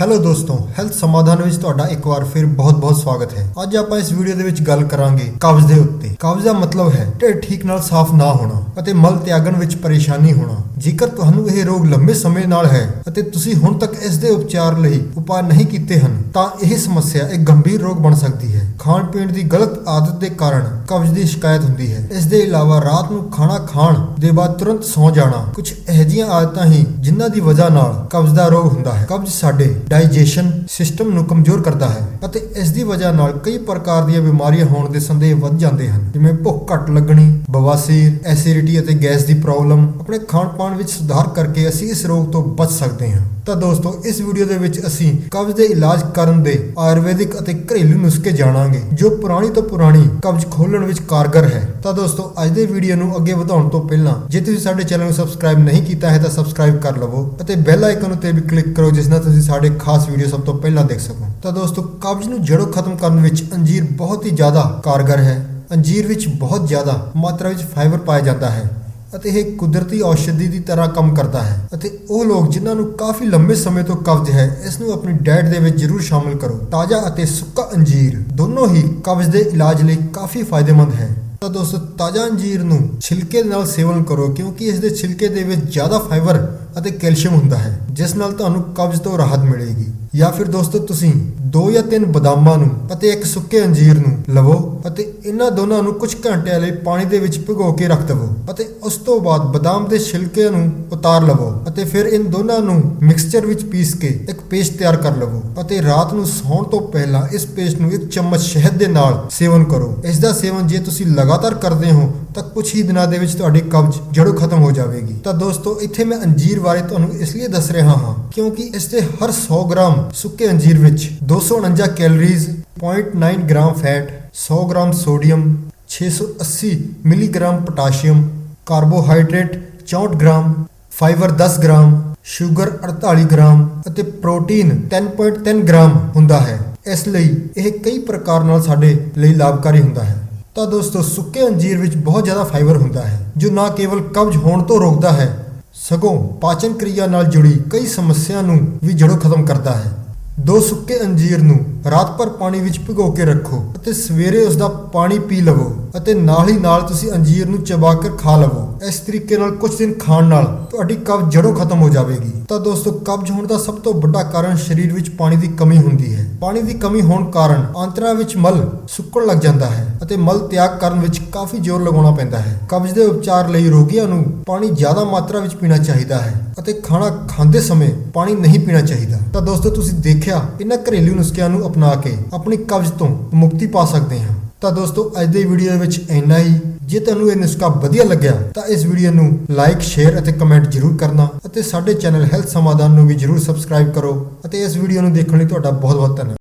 Hello ਦੋਸਤੋ health ਸਮਾਧਾਨ ਵਿੱਚ ਤੁਹਾਡਾ ਇੱਕ ਵਾਰ ਫਿਰ ਬਹੁਤ-ਬਹੁਤ ਸਵਾਗਤ ਹੈ। ਅੱਜ ਆਪਾਂ ਇਸ ਵੀਡੀਓ ਦੇ ਵਿੱਚ ਗੱਲ ਕਰਾਂਗੇ ਕਬਜ਼ ਦੇ ਉੱਤੇ। ਕਬਜ਼ ਦਾ ਮਤਲਬ ਹੈ ਢਿੱਡ ਠੀਕ ਨਾਲ ਸਾਫ਼ ਨਾ ਹੋਣਾ ਅਤੇ ਮਲ ਤਿਆਗਣ ਵਿੱਚ ਪਰੇਸ਼ਾਨੀ ਹੋਣਾ। ਜੇਕਰ ਤੁਹਾਨੂੰ ਇਹ ਰੋਗ ਲੰਬੇ ਸਮੇਂ ਨਾਲ ਹੈ ਅਤੇ ਤੁਸੀਂ ਹੁਣ ਤੱਕ ਇਸ ਦੇ ਉਪਚਾਰ ਲਈ ਉਪਾਅ ਨਹੀਂ ਕੀਤੇ ਹਨ, ਤਾਂ ਇਹ ਸਮੱਸਿਆ ਇੱਕ ਗੰਭੀਰ ਰੋਗ ਬਣ ਸਕਦੀ ਹੈ। ਖਾਣ ਪੀਣ ਦੀ ਗਲਤ ਆਦਤ ਦੇ ਕਾਰਨ ਕਬਜ਼ ਦੀ ਸ਼ਿਕਾਇਤ ਹੁੰਦੀ ਹੈ। ਇਸ ਦੇ ਇਲਾਵਾ ਰਾਤ ਨੂੰ ਖਾਣਾ ਖਾਣ ਦੇ ਬਾਅਦ ਤੁਰੰਤ ਸੌਂ ਜਾਣਾ, ਕੁਝ ਜਿਹੀਆਂ ਆਦਤਾਂ ਹੀ ਜਿਨ੍ਹਾਂ ਦੀ ਵਜ੍ਹਾ ਨਾਲ ਕਬਜ਼ ਦਾ ਰੋਗ ਹੁੰਦਾ ਹੈ। ਕਬਜ਼ ਸਾਡੇ ਡਾਈਜੈਸ਼ਨ ਸਿਸਟਮ ਨੂੰ ਕਮਜ਼ੋਰ ਕਰਦਾ ਹੈ ਅਤੇ ਇਸ ਦੀ ਵਜ੍ਹਾ ਨਾਲ ਕਈ ਪ੍ਰਕਾਰ ਦੀਆਂ ਬਿਮਾਰੀਆਂ ਹੋਣ ਦੇ ਸੰਦੇਹ ਵੱਧ ਜਾਂਦੇ ਹਨ। ਜਿਵੇਂ ਭੁੱਖ ਘੱਟ ਲੱਗਣੀ, ਬਵਾਸੀਰ, ਐਸਿਡਿਟੀ ਅਤੇ ਗੈਸ ਦੀ ਪ੍ਰੋਬਲਮ। ਆਪਣੇ ਖਾਣ ਪਾਣ ਵਿੱਚ ਸੁਧਾਰ ਕਰਕੇ ਅਸੀਂ ਇਸ ਰੋਗ ਤੋਂ ਬਚ ਸਕਦੇ ਹਾਂ। ਤਾਂ ਦੋਸਤੋ, ਇਸ ਵੀਡੀਓ ਦੇ ਵਿੱਚ ਅਸੀਂ ਕਬਜ਼ ਦੇ ਇਲਾਜ ਕਰਨ ਦੇ ਆਯੁਰਵੈਦਿਕ ਅਤੇ ਘਰੇਲੂ ਨੁਸਖੇ ਜਾਣਾਂਗੇ, ਜੋ ਪੁਰਾਣੀ ਤੋਂ ਪੁਰਾਣੀ ਕਬਜ਼ ਖੋਲਣ ਵਿੱਚ ਕਾਰਗਰ ਹੈ। ਤਾਂ ਦੋਸਤੋ, ਅੱਜ ਦੇ ਵੀਡੀਓ ਨੂੰ ਅੱਗੇ ਵਧਾਉਣ ਤੋਂ ਪਹਿਲਾਂ, ਜੇ ਤੁਸੀਂ ਸਾਡੇ ਚੈਨਲ ਨੂੰ ਸਬਸਕ੍ਰਾਈਬ ਨਹੀਂ ਕੀਤਾ ਹੈ, ਤਾਂ ਸਬਸਕ੍ਰਾਈਬ ਕਰ ਲਵੋ ਅਤੇ ਬੈਲ ਆਈਕਨ ਉੱਤੇ ਵੀ ਕਲਿੱਕ ਕਰੋ, ਜਿਸ ਨਾਲ ਤੁਸੀਂ ਸਾਡੇ ਖਾਸ ਵੀਡੀਓ ਸਭ ਤੋਂ ਪਹਿਲਾਂ ਦੇਖ ਸਕੋ। ਤਾਂ ਦੋਸਤੋ, ਕਬਜ਼ ਨੂੰ ਜੜੋਂ ਖਤਮ ਕਰਨ ਵਿੱਚ ਅੰਜੀਰ ਬਹੁਤ ਹੀ ਜ਼ਿਆਦਾ ਕਾਰਗਰ ਹੈ। ਅੰਜੀਰ ਵਿੱਚ ਬਹੁਤ ਜ਼ਿਆਦਾ ਮਾਤਰਾ ਵਿੱਚ ਫਾਈਬਰ ਪਾਇਆ ਜਾਂਦਾ ਹੈ। ਅਤੇ ਇਹ ਕੁਦਰਤੀ ਔਸ਼ਧੀ ਦੀ ਤਰ੍ਹਾਂ ਕੰਮ ਕਰਦਾ ਹੈ। ਅਤੇ ਉਹ ਲੋਕ ਜਿਨ੍ਹਾਂ ਨੂੰ ਕਾਫੀ ਲੰਬੇ ਸਮੇਂ ਤੋਂ ਕਬਜ਼ ਹੈ, ਇਸ ਨੂੰ ਆਪਣੀ ਡਾਈਟ ਦੇ ਵਿੱਚ ਜ਼ਰੂਰ ਸ਼ਾਮਿਲ ਕਰੋ। ਤਾਜ਼ਾ ਅਤੇ ਸੁੱਕਾ ਅੰਜੀਰ ਦੋਨੋਂ ਹੀ ਕਬਜ਼ ਦੇ ਇਲਾਜ ਲਈ ਕਾਫੀ ਫਾਇਦੇਮੰਦ ਹੈ। ਤਾਂ ਦੋਸਤੋ, ਤਾਜ਼ਾ ਅੰਜੀਰ ਨੂੰ ਛਿਲਕੇ ਦੇ ਨਾਲ ਸੇਵਨ ਕਰੋ, ਕਿਉਂਕਿ ਇਸ ਦੇ ਛਿਲਕੇ ਦੇ ਵਿੱਚ ਜ਼ਿਆਦਾ ਫਾਈਬਰ ਅਤੇ ਕੈਲਸ਼ੀਅਮ ਹੁੰਦਾ ਹੈ, ਜਿਸ ਨਾਲ ਤੁਹਾਨੂੰ ਕਬਜ਼ ਤੋਂ ਰਾਹਤ ਮਿਲੇਗੀ। ਜਾਂ ਫਿਰ ਦੋਸਤੋ, ਤੁਸੀਂ ਦੋ ਜਾਂ ਤਿੰਨ ਬਦਾਮਾਂ ਨੂੰ ਅਤੇ ਇੱਕ ਸੁੱਕੇ ਅੰਜੀਰ ਨੂੰ ਲਵੋ ਅਤੇ ਇਹਨਾਂ ਦੋਨਾਂ ਨੂੰ ਕੁਝ ਘੰਟਿਆਂ ਲਈ ਪਾਣੀ ਦੇ ਵਿੱਚ ਭਿਗੋ ਕੇ ਰੱਖ ਦੇਵੋ ਅਤੇ ਉਸ ਤੋਂ ਬਾਅਦ ਬਦਾਮ ਦੇ ਛਿਲਕੇ ਨੂੰ ਉਤਾਰ ਲਵੋ ਅਤੇ ਫਿਰ ਇਨ ਦੋਨਾਂ ਨੂੰ ਮਿਕਸਚਰ ਵਿੱਚ ਪੀਸ ਕੇ ਇੱਕ ਪੇਸਟ ਤਿਆਰ ਕਰ ਲਵੋ ਅਤੇ ਰਾਤ ਨੂੰ ਸੌਣ ਤੋਂ ਪਹਿਲਾਂ ਇਸ ਪੇਸਟ ਨੂੰ ਇੱਕ ਚਮਚ ਸ਼ਹਿਦ ਦੇ ਨਾਲ ਸੇਵਨ ਕਰੋ। ਇਸ ਦਾ ਸੇਵਨ ਜੇ ਤੁਸੀਂ ਲਗਾਤਾਰ ਕਰਦੇ ਹੋ ਤਾਂ ਕੁਝ ਹੀ ਦਿਨਾਂ ਦੇ ਵਿੱਚ ਤੁਹਾਡੀ ਕਬਜ਼ ਜੜੋਂ ਖਤਮ ਹੋ ਜਾਵੇਗੀ। ਤਾਂ ਦੋਸਤੋ, ਇੱਥੇ ਮੈਂ ਅੰਜੀਰ ਬਾਰੇ ਤੁਹਾਨੂੰ ਇਸ ਲਈ ਦੱਸ ਰਿਹਾ ਹਾਂ, ਕਿਉਂਕਿ ਇਸ ਦੇ ਹਰ 100 ਗ੍ਰਾਮ ਸੁੱਕੇ ਅੰਜੀਰ ਵਿੱਚ 249 calories 0.9 gram fat 100 gram sodium 680 milligram potassium, carbohydrate 64 gram, fibre 10 gram, sugar 48 gram ਅਤੇ ਪ੍ਰੋਟੀਨ 3.3 ਗ੍ਰਾਮ ਹੁੰਦਾ ਹੈ। ਇਸ ਲਈ ਇਹ ਕਈ ਪ੍ਰਕਾਰ ਨਾਲ ਸਾਡੇ ਲਈ ਲਾਭਕਾਰੀ ਹੁੰਦਾ ਹੈ। ਤਾਂ ਦੋਸਤੋ, ਸੁੱਕੇ ਅੰਜੀਰ ਵਿੱਚ ਬਹੁਤ ਜ਼ਿਆਦਾ ਫਾਈਬਰ ਹੁੰਦਾ ਹੈ, ਜੋ ਨਾ ਕੇਵਲ ਕਬਜ਼ ਹੋਣ ਤੋਂ ਰੋਕਦਾ ਹੈ, ਸਗੋਂ ਪਾਚਨ ਕਿਰਿਆ ਨਾਲ ਜੁੜੀ ਕਈ ਸਮੱਸਿਆ ਨੂੰ ਵੀ ਜੜੋਂ ਖਤਮ ਕਰਦਾ ਹੈ। ਦੋ ਸੁੱਕੇ ਅੰਜੀਰ ਨੂੰ ਰਾਤ ਭਰ ਪਾਣੀ ਵਿੱਚ ਭਿਗੋ ਕੇ ਰੱਖੋ ਅਤੇ ਸਵੇਰੇ ਉਸ ਦਾ ਪਾਣੀ ਪੀ ਲਵੋ ਅਤੇ ਨਾਲ ਹੀ ਨਾਲ ਤੁਸੀਂ ਅੰਜੀਰ ਨੂੰ ਚਬਾ ਕੇ ਖਾ ਲਵੋ। ਇਸ ਤਰੀਕੇ ਨਾਲ ਕੁਝ ਦਿਨ ਖਾਣ ਨਾਲ ਤੁਹਾਡੀ ਕਬਜ਼ ਜੜੋਂ ਖਤਮ ਹੋ ਜਾਵੇਗੀ। ਤਾਂ ਦੋਸਤੋ, ਕਬਜ਼ ਹੋਣ ਦਾ ਸਭ ਤੋਂ ਵੱਡਾ ਕਾਰਨ ਸਰੀਰ ਵਿੱਚ ਪਾਣੀ ਦੀ ਕਮੀ ਹੁੰਦੀ ਹੈ। ਪਾਣੀ ਦੀ ਕਮੀ ਹੋਣ ਕਾਰਨ ਆਂਤਰਾਂ ਵਿੱਚ ਮਲ ਸੁੱਕਣ ਲੱਗ ਜਾਂਦਾ ਹੈ ਅਤੇ ਮਲ ਤਿਆਗ ਕਰਨ ਵਿੱਚ ਕਾਫੀ ਜ਼ੋਰ ਲਗਾਉਣਾ ਪੈਂਦਾ ਹੈ। ਕਬਜ਼ ਦੇ ਉਪਚਾਰ ਲਈ ਰੋਗੀਆਂ ਨੂੰ ਪਾਣੀ ਜ਼ਿਆਦਾ ਮਾਤਰਾ ਵਿੱਚ ਪੀਣਾ ਚਾਹੀਦਾ ਹੈ ਅਤੇ ਖਾਣਾ ਖਾਂਦੇ ਸਮੇਂ ਪਾਣੀ ਨਹੀਂ ਪੀਣਾ ਚਾਹੀਦਾ। ਤਾਂ ਦੋਸਤੋ, ਤੁਸੀਂ ਦੇਖਿਆ ਇਹਨਾਂ ਘਰੇਲੂ ਨੁਸਖਿਆਂ ਨੂੰ ਅਪਣਾ ਕੇ ਆਪਣੀ ਕਬਜ਼ ਤੋਂ ਮੁਕਤੀ ਪਾ ਸਕਦੇ ਹਾਂ। ਤਾਂ ਦੋਸਤੋ, ਅੱਜ ਦੀ ਵੀਡੀਓ ਦੇ ਵਿੱਚ ਇੰਨਾ ਹੀ। ਜੇ ਤੁਹਾਨੂੰ ਇਹ ਨੁਸਖਾ ਵਧੀਆ ਲੱਗਿਆ, ਤਾਂ ਇਸ ਵੀਡੀਓ ਨੂੰ ਲਾਈਕ ਸ਼ੇਅਰ ਅਤੇ ਕਮੈਂਟ ਜ਼ਰੂਰ ਕਰਨਾ ਅਤੇ ਸਾਡੇ ਚੈਨਲ ਹੈਲਥ ਸਮਾਧਾਨ ਨੂੰ ਵੀ ਜ਼ਰੂਰ ਸਬਸਕ੍ਰਾਈਬ ਕਰੋ ਅਤੇ ਇਸ ਵੀਡੀਓ ਨੂੰ ਦੇਖਣ ਲਈ ਤੁਹਾਡਾ ਬਹੁਤ ਬਹੁਤ ਧੰਨਵਾਦ।